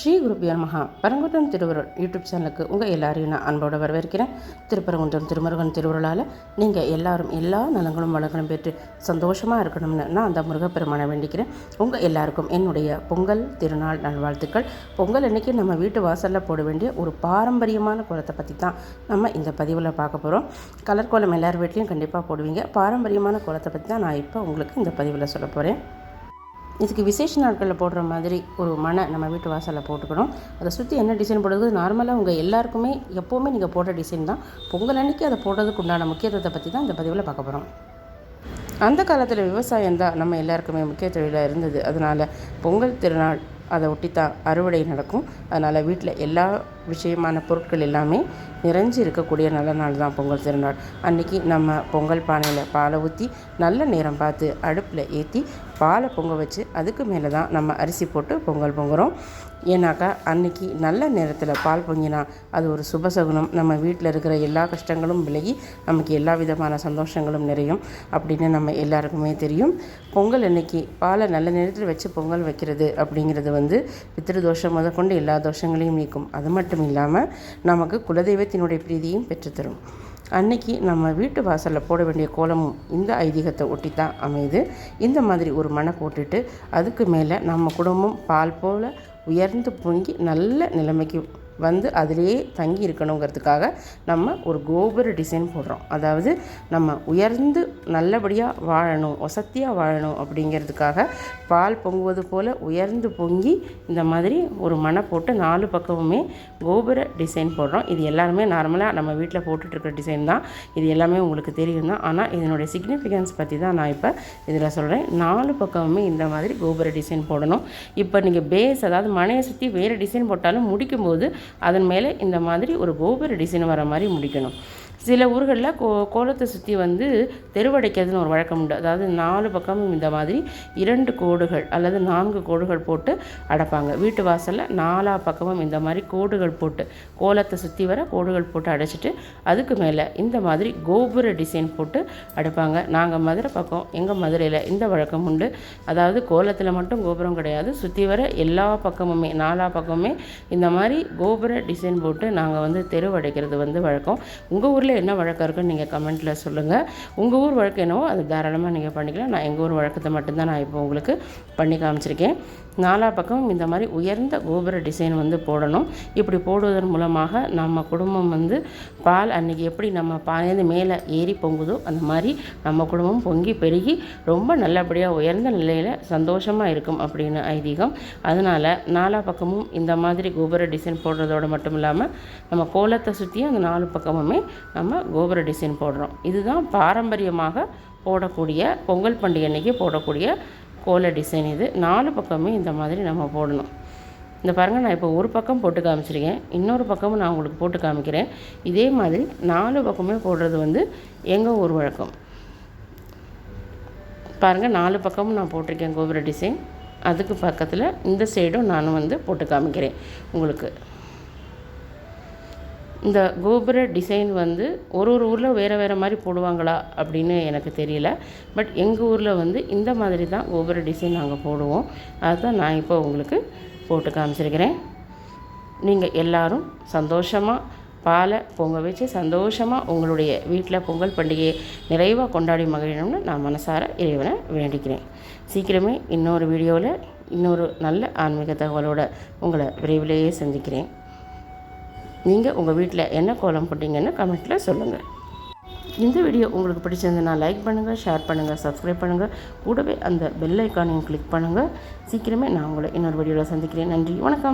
ஸ்ரீ குருபியார் மகா பரங்குன்றம் திருவருள் யூடியூப் சேனலுக்கு உங்கள் எல்லாரையும் நான் அன்போடு வரவேற்கிறேன். திருப்பரங்குன்றம் திருமுருகன் திருவருளால் நீங்கள் எல்லாரும் எல்லா நலங்களும் வளங்களும் பெற்று சந்தோஷமாக இருக்கணும்னு நான் அந்த முருகப்பெருமானை வேண்டிக்கிறேன். உங்கள் எல்லாருக்கும் என்னுடைய பொங்கல் திருநாள் நல்வாழ்த்துக்கள். பொங்கல் அன்னைக்கு நம்ம வீட்டு வாசலில் போட வேண்டிய ஒரு பாரம்பரியமான கோலத்தை பற்றி தான் நம்ம இந்த பதிவில் பார்க்க போகிறோம் கலர் கோலம் எல்லார் வீட்லேயும் கண்டிப்பாக போடுவீங்க. பாரம்பரியமான கோலத்தை பற்றி தான் நான் இப்போ உங்களுக்கு இந்த பதிவில் சொல்ல போகிறேன் இதுக்கு விசேஷ நாட்களில் போடுற மாதிரி ஒரு மனை நம்ம வீட்டு வாசலில் போட்டுக்கணும். அதை சுற்றி என்ன டிசைன் போடுறது? நார்மலாக உங்கள் எல்லாருக்குமே எப்போவுமே நீங்கள் போடுற டிசைன் தான். பொங்கல் அன்னைக்கு அதை போடுறதுக்கு உண்டான முக்கியத்துவத்தை பற்றி தான் இந்த பதிவில் பார்க்க போகிறோம் அந்த காலத்தில் விவசாயம் தான் நம்ம எல்லாருக்குமே முக்கிய தொழிலாக இருந்தது. அதனால் பொங்கல் திருநாள் அதை ஒட்டி தான் அறுவடை நடக்கும். அதனால் வீட்டில் எல்லா விஷயமான பொருட்கள் எல்லாமே நிறைஞ்சு இருக்கக்கூடிய நல்ல நாள் தான் பொங்கல் திருநாள். அன்றைக்கி நம்ம பொங்கல் பானையில் பாலை ஊற்றி நல்ல நேரம் பார்த்து அடுப்பில் ஏற்றி பாலை பொங்க வச்சு அதுக்கு மேலே தான் நம்ம அரிசி போட்டு பொங்கல் பொங்குகிறோம் ஏன்னாக்கா அன்றைக்கி நல்ல நேரத்தில் பால் பொங்கினா அது ஒரு சுபசகுனம். நம்ம வீட்டில் இருக்கிற எல்லா கஷ்டங்களும் விலகி நமக்கு எல்லா விதமான சந்தோஷங்களும் நிறையும் அப்படின்னு நம்ம எல்லாருக்குமே தெரியும். பொங்கல் அன்னைக்கு பாலை நல்ல நேரத்தில் வச்சு பொங்கல் வைக்கிறது அப்படிங்கிறது வந்து பித்திரு தோஷம் முதற்கொண்டு எல்லா தோஷங்களையும் நீக்கும். அது மட்டும் மட்டும் இல்லாமல் நமக்கு குலதெய்வத்தினுடைய பிரீதியும் பெற்றுத்தரும். அன்னைக்கு நம்ம வீட்டு வாசலில் போட வேண்டிய கோலமும் இந்த ஐதீகத்தை ஒட்டி தான் அமையுது. இந்த மாதிரி ஒரு மனை போட்டுட்டு அதுக்கு மேலே நம்ம குடும்பம் பால் போல் உயர்ந்து பொங்கி நல்ல நிலைமைக்கு வந்து அதிலேயே தங்கி இருக்கணுங்கிறதுக்காக நம்ம ஒரு கோபுர டிசைன் போடுறோம். அதாவது நம்ம உயர்ந்து நல்லபடியாக வாழணும் வசத்தியாக வாழணும் அப்படிங்கிறதுக்காக பால் பொங்குவது போல் உயர்ந்து பொங்கி இந்த மாதிரி ஒரு மனை போட்டு நாலு பக்கமுமே கோபுர டிசைன் போடுறோம். இது எல்லாருமே நார்மலாக நம்ம வீட்டில் போட்டுட்ருக்க டிசைன் தான். இது எல்லாமே உங்களுக்கு தெரியும் தான். ஆனால் இதனுடைய சிக்னிஃபிகன்ஸ் பற்றி தான் நான் இப்போ இதில் சொல்கிறேன் நாலு பக்கமுமே இந்த மாதிரி கோபுர டிசைன் போடணும். இப்போ நீங்கள் பேஸ் அதாவது மனையை சுற்றி வேறு டிசைன் போட்டாலும் முடிக்கும்போது அதன் மேலே இந்த மாதிரி ஒரு கோபுர டிசைன் வர மாதிரி முடிக்கணும். சில ஊர்களில் கோ கோலத்தை சுற்றி வந்து தெருவடைக்கிறதுன்னு ஒரு வழக்கம் உண்டு. அதாவது நாலு பக்கமும் இந்த மாதிரி இரண்டு கோடுகள் அல்லது நான்கு கோடுகள் போட்டு அடைப்பாங்க. வீட்டு வாசலில் நாலா பக்கமும் இந்த மாதிரி கோடுகள் போட்டு கோலத்தை சுற்றி வர கோடுகள் போட்டு அடைச்சிட்டு அதுக்கு மேலே இந்த மாதிரி கோபுர டிசைன் போட்டு அடைப்பாங்க. நாங்கள் மதுரை பக்கம் எங்கள் மதுரையில் இந்த வழக்கம் உண்டு. அதாவது கோலத்தில் மட்டும் கோபுரம் கிடையாது. சுற்றி வர எல்லா பக்கமுமே நாலா பக்கமுமே இந்த மாதிரி கோபுர டிசைன் போட்டு நாங்கள் வந்து தெருவடைக்கிறது வந்து வழக்கம். உங்கள் ஊரில் என்ன வழக்கம் இருக்குன்னு நீங்கள் கமெண்ட்டில் சொல்லுங்கள் உங்கள் ஊர் வழக்கு என்னவோ அது தாராளமாக நீங்கள் பண்ணிக்கலாம். நான் எங்கள் ஊர் வழக்கத்தை மட்டும்தான் நான் இப்போ உங்களுக்கு பண்ணி காமிச்சிருக்கேன். நாலா பக்கமும் இந்த மாதிரி உயர்ந்த கோபுர டிசைன் வந்து போடணும். இப்படி போடுவதன் மூலமாக நம்ம குடும்பம் வந்து பால் அன்றைக்கி எப்படி நம்ம பாலேருந்து மேலே ஏறி பொங்குதோ அந்த மாதிரி நம்ம குடும்பம் பொங்கி பெருகி ரொம்ப நல்லபடியாக உயர்ந்த நிலையில் சந்தோஷமாக இருக்கும் அப்படின்னு ஐதீகம். அதனால் நாலா பக்கமும் இந்த மாதிரி கோபுர டிசைன் போடுறதோடு மட்டும் இல்லாமல் நம்ம கோலத்தை சுற்றியும் அந்த நாலு பக்கமுமே நம்ம கோபுர டிசைன் போடுறோம். இதுதான் பாரம்பரியமாக போடக்கூடிய பொங்கல் பண்டிகை அன்றைக்கி போடக்கூடிய கோல டிசைன் இது. நாலு பக்கமே இந்த மாதிரி நம்ம போடணும். இந்த பாருங்கள் நான் இப்போ ஒரு பக்கம் போட்டு காமிச்சிருக்கேன். இன்னொரு பக்கமும் நான் உங்களுக்கு போட்டு காமிக்கிறேன். இதே மாதிரி நாலு பக்கமே போடுறது வந்து எங்கள் ஊர் வழக்கம்? பாருங்கள் நாலு பக்கமும் நான் போட்டிருக்கேன் கோபுர டிசைன். அதுக்கு பக்கத்தில் இந்த சைடும் நான் வந்து போட்டு காமிக்கிறேன் உங்களுக்கு. இந்த கோபுர டிசைன் வந்து ஒரு ஒரு ஊரில் வேறு வேறு மாதிரி போடுவாங்களா அப்படின்னு எனக்கு தெரியல. பட் எங்கள் ஊரில் வந்து இந்த மாதிரி தான் கோபுர டிசைன் நாங்கள் போடுவோம். அதுதான் நான் இப்போ உங்களுக்கு போட்டு காமிச்சிருக்கிறேன். நீங்கள் எல்லோரும் சந்தோஷமாக பாலை பொங்க வச்சு சந்தோஷமாக உங்களுடைய வீட்டில் பொங்கல் பண்டிகையை நிறைவாக கொண்டாடி மகிழணும்னு நான் மனசார இறைவனை வேண்டிக்கிறேன். சீக்கிரமே இன்னொரு வீடியோவில் இன்னொரு நல்ல ஆன்மீக தகவலோடு உங்களை விரைவிலேயே சந்திக்கிறேன். நீங்கள் உங்கள் வீட்டில் என்ன கோலம் போட்டிங்கன்னு கமெண்ட்டில் சொல்லுங்கள் இந்த வீடியோ உங்களுக்கு பிடிச்சிருந்ததுன்னா லைக் பண்ணுங்கள் ஷேர் பண்ணுங்கள் சப்ஸ்கிரைப் பண்ணுங்கள் கூடவே அந்த பெல் ஐக்கானையும் கிளிக் பண்ணுங்கள் சீக்கிரமே நான் உங்களை இன்னொரு வீடியோவில் சந்திக்கிறேன். நன்றி வணக்கம்.